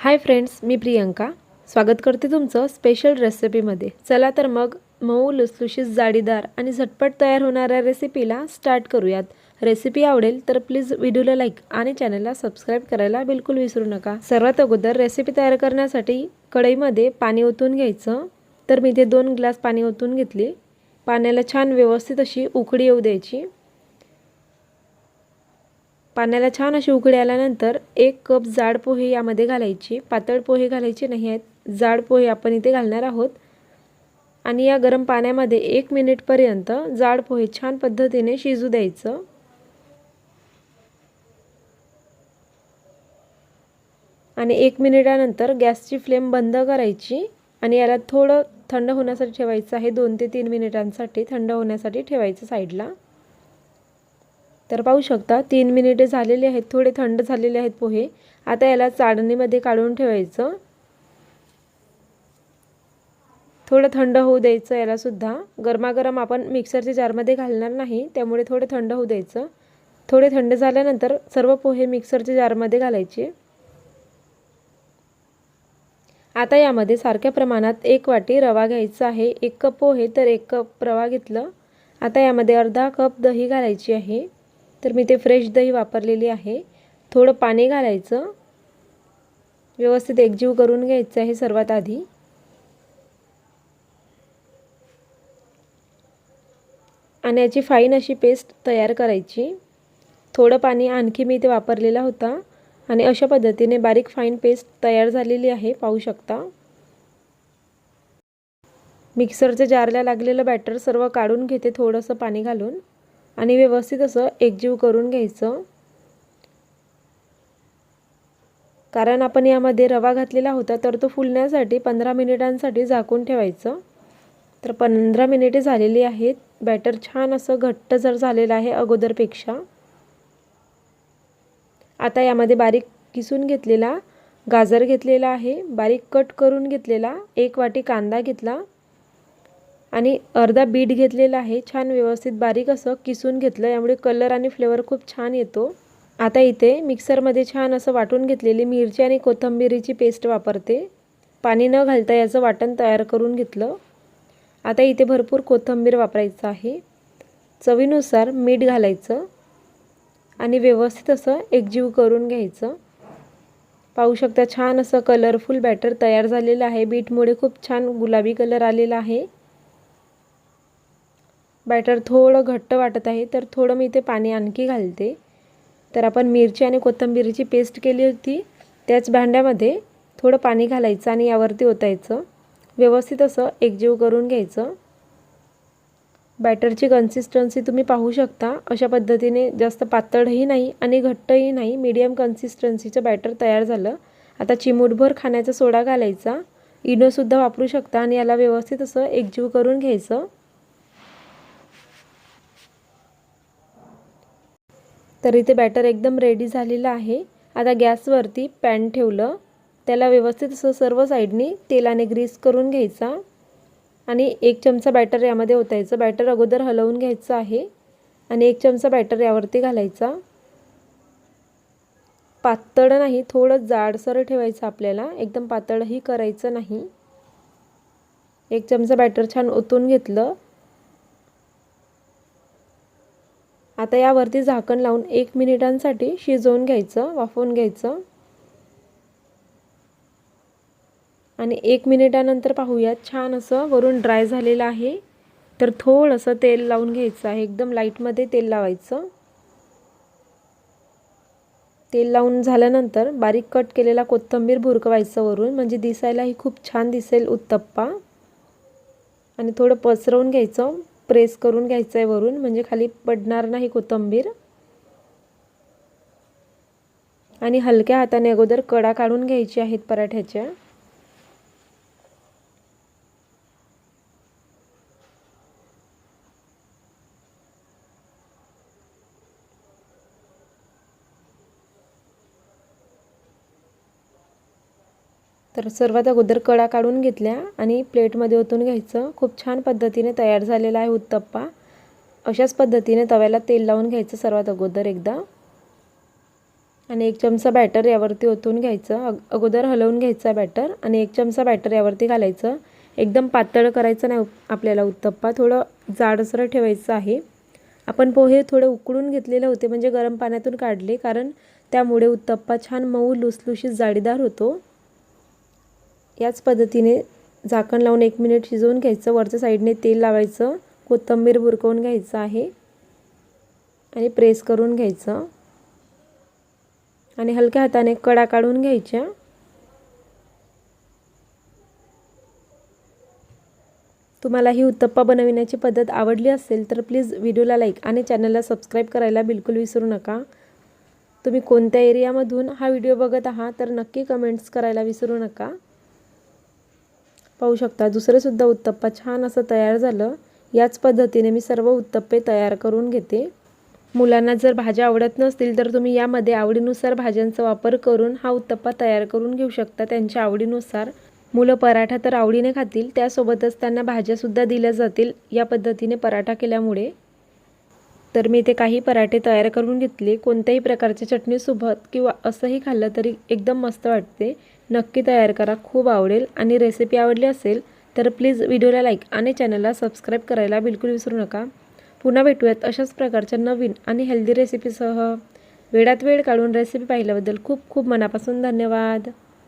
Hi friends मी प्रियंका. स्वागत करते तुमचं स्पेशल रेसिपीमध्ये चला तर मग मऊ लुसलुशीत जाडीदार आणि झटपट तयार होणाऱ्या रेसिपीला स्टार्ट करूयात. रेसिपी आवडेल तर प्लीज व्हिडिओला लाईक आणि चॅनलला सबस्क्राईब करायला बिलकुल विसरू नका. सर्वात अगोदर रेसिपी तयार करण्यासाठी कढईमध्ये पाणी ओतून घ्यायचं. तर मी इथे दोन ग्लास पाणी ओतून घेतली. पाण्याला छान व्यवस्थित अशी उकडी येऊ द्यायची. पाण्याला छान अशी उकळी आल्यानंतर एक कप जाड पोहे यामध्ये घालायची पातळ पोहे घालायचे नाही आहेत. जाड पोहे आपण इथे घालणार आहोत. आणि या गरम पाण्यामध्ये एक मिनिटपर्यंत जाड पोहे छान पद्धतीने शिजू द्यायचं. आणि एक मिनिटानंतर गॅसची फ्लेम बंद करायची आणि याला थोडं थंड होण्यासाठी ठेवायचं आहे. दोन ते तीन मिनिटांसाठी थंड होण्यासाठी ठेवायचं साईडला तर पाहू शकता तीन मिनिटे झालेले आहेत थोडे थंड झालेले आहेत पोहे. आता याला चाळणीमध्ये काढून ठेवायचं. थोडं थंड होऊ द्यायचं यालासुद्धा गरमागरम आपण मिक्सरच्या जारमध्ये घालणार नाही त्यामुळे थोडे थंड होऊ द्यायचं. थोडे थंड झाल्यानंतर सर्व पोहे मिक्सरच्या जारमध्ये घालायचे. आता यामध्ये सारख्या प्रमाणात एक वाटी रवा घ्यायचा आहे. एक कप पोहे तर एक कप रवा घेतलं. आता यामध्ये अर्धा कप दही घालायची आहे. तर मी ते फ्रेश दही वापरलेली आहे. थोडं पाणी घालायचं. व्यवस्थित एकजीव करून घ्यायचं आहे सर्वात आधी. आणि याची फाईन अशी पेस्ट तयार करायची. थोडं पाणी आणखी मी इथे वापरलेला होता. आणि अशा पद्धतीने बारीक फाईन पेस्ट तयार झालेली आहे पाहू शकता. मिक्सरच्या जारला लागलेलं बॅटर सर्व काढून घेते थोडंसं पाणी घालून. आणि व्यवस्थित असं एकजीव करून घ्यायचं. कारण आपण यामध्ये रवा घातलेला होता तर तो फुलण्यासाठी पंधरा मिनिटांसाठी झाकून ठेवायचं. तर पंधरा मिनिटे झालेली आहेत. बॅटर छान असं घट्ट जर झालेलं आहे अगोदरपेक्षा. आता यामध्ये बारीक किसून घेतलेला गाजर घेतलेला आहे. बारीक कट करून घेतलेला. एक वाटी कांदा घेतला. आणि अर्धा बीट घेतलेला आहे. छान व्यवस्थित बारीक असं किसून घेतलं. यामुळे कलर आणि फ्लेवर खूप छान येतो. आता इथे मिक्सरमध्ये छान असं वाटून घेतलेली मिरची आणि कोथंबिरीची पेस्ट वापरते. पाणी न घालता याचं वाटण तयार करून घेतलं. आता इथे भरपूर कोथिंबीर वापरायचं आहे. चवीनुसार मीठ घालायचं. आणि व्यवस्थित असं एकजीव करून घ्यायचं. पाहू शकता छान असं कलरफुल बॅटर तयार झालेलं आहे. बीटमुळे खूप छान गुलाबी कलर आलेला आहे. बॅटर थोडं घट्ट वाटत आहे तर थोडं मी इथे पाणी आणखी घालते. तर आपण मिरची आणि कोथिंबीरीची पेस्ट केली होती. त्याच भांड्यामध्ये थोडं पाणी घालायचं आणि यावरती ओतायचं. व्यवस्थित असं एकजीव करून घ्यायचं. बॅटरची कन्सिस्टन्सी तुम्ही पाहू शकता. अशा पद्धतीने जास्त पातळही नाही आणि घट्टही नाही. मीडियम कन्सिस्टन्सीचं बॅटर तयार झालं. आता चिमूटभर खाण्याचा सोडा घालायचा. इनोसुद्धा वापरू शकता आणि याला व्यवस्थित असं एकजीव करून घ्यायचं. तर इथे बॅटर एकदम रेडी झालेलं आहे. आता गॅसवरती पॅन ठेवलं. त्याला व्यवस्थित असं सर्व साईडनी तेलाने ग्रीस करून घ्यायचा. आणि एक चमचा बॅटर यामध्ये ओतायचं. बॅटर अगोदर हलवून घ्यायचं आहे. आणि एक चमचा बॅटर यावरती घालायचा. पातळ नाही थोडं जाडसर ठेवायचं आपल्याला. एकदम पातळही करायचं नाही. एक चमचा बॅटर छान ओतून घेतलं. आता यावरती झाकण लावून एक मिनिटांसाठी शिजवून घ्यायचं वाफवून घ्यायचं. आणि एक मिनिटानंतर पाहूयात छान असं वरून ड्राय झालेलं आहे. तर थोडंसं तेल लावून घ्यायचं आहे एकदम लाईटमध्ये तेल लावायचं. तेल लावून झाल्यानंतर बारीक कट केलेला कोथिंबीर भुरकवायचं वरून म्हणजे दिसायलाही खूप छान दिसेल उत्तप्पा. आणि थोडं पसरवून घ्यायचं. प्रेस करून घ्यायचं आहे वरून म्हणजे खाली पडणार नाही कोथिंबीर. आणि हलक्या हाताने अगोदर कडा काढून घ्यायची आहेत पराठ्याच्या. तर सर्वात अगोदर कडा काढून घेतल्या आणि प्लेटमध्ये ओतून घ्यायचं. खूप छान पद्धतीने तयार झालेला आहे उत्तप्पा. अशाच पद्धतीने तव्याला तेल लावून घ्यायचं सर्वात अगोदर एकदा. आणि एक चमचा बॅटर यावरती ओतून घ्यायचं. अग अगोदर हलवून घ्यायचा बॅटर आणि एक चमचा बॅटर यावरती घालायचं. एकदम पातळ करायचं नाही आपल्याला उत्तप्पा. थोडं जाडसर ठेवायचं आहे. आपण पोहे थोडे उकडून घेतलेले होते म्हणजे गरम पाण्यातून काढले कारण त्यामुळे उत्तप्पा छान मऊ लुसलुशीत जाडीदार होतो. याच पद्धतीने झाकण लावून एक मिनिट शिजवून घ्यायचं. वरच्या साईडने तेल लावायचं. कोथिंबीर बुरकवून घ्यायचं आहे. आणि प्रेस करून घ्यायचं. आणि हलक्या हाताने कडा काढून घ्यायच्या. तुम्हाला ही उत्तप्पा बनविण्याची पद्धत आवडली असेल तर प्लीज व्हिडिओला लाईक आणि चॅनलला सबस्क्राईब करायला बिलकुल विसरू नका. तुम्ही कोणत्या एरियामधून हा व्हिडिओ बघत आहात तर नक्की कमेंट्स करायला विसरू नका. पाहू शकता. दुसरंसुद्धा उत्तप्पा छान असं तयार झालं. याच पद्धतीने मी सर्व उत्तप्पे तयार करून घेते. मुलांना जर भाज्या आवडत नसतील तर तुम्ही यामध्ये आवडीनुसार भाज्यांचा वापर करून हा उत्तप्पा तयार करून घेऊ शकता त्यांच्या आवडीनुसार. मुलं पराठा तर आवडीने खातील त्यासोबतच त्यांना भाज्यासुद्धा दिल्या जातील या पद्धतीने पराठा केल्यामुळे. तर मी इथे काही पराठे तयार करून घेतले. कोणत्याही प्रकारच्या चटणीसोबत किंवा असंही खाल्लं तरी एकदम मस्त वाटते. नक्की तयार करा. खूप आवडेल. आणि रेसिपी आवडली असेल तर प्लीज व्हिडिओला लाईक आणि चॅनलला सबस्क्राईब करायला बिलकुल विसरू नका. पुन्हा भेटूयात अशाच प्रकारच्या नवीन आणि हेल्दी रेसिपीसह वेळात वेळ काढून रेसिपी पाहिल्याबद्दल खूप खूप मनापासून धन्यवाद.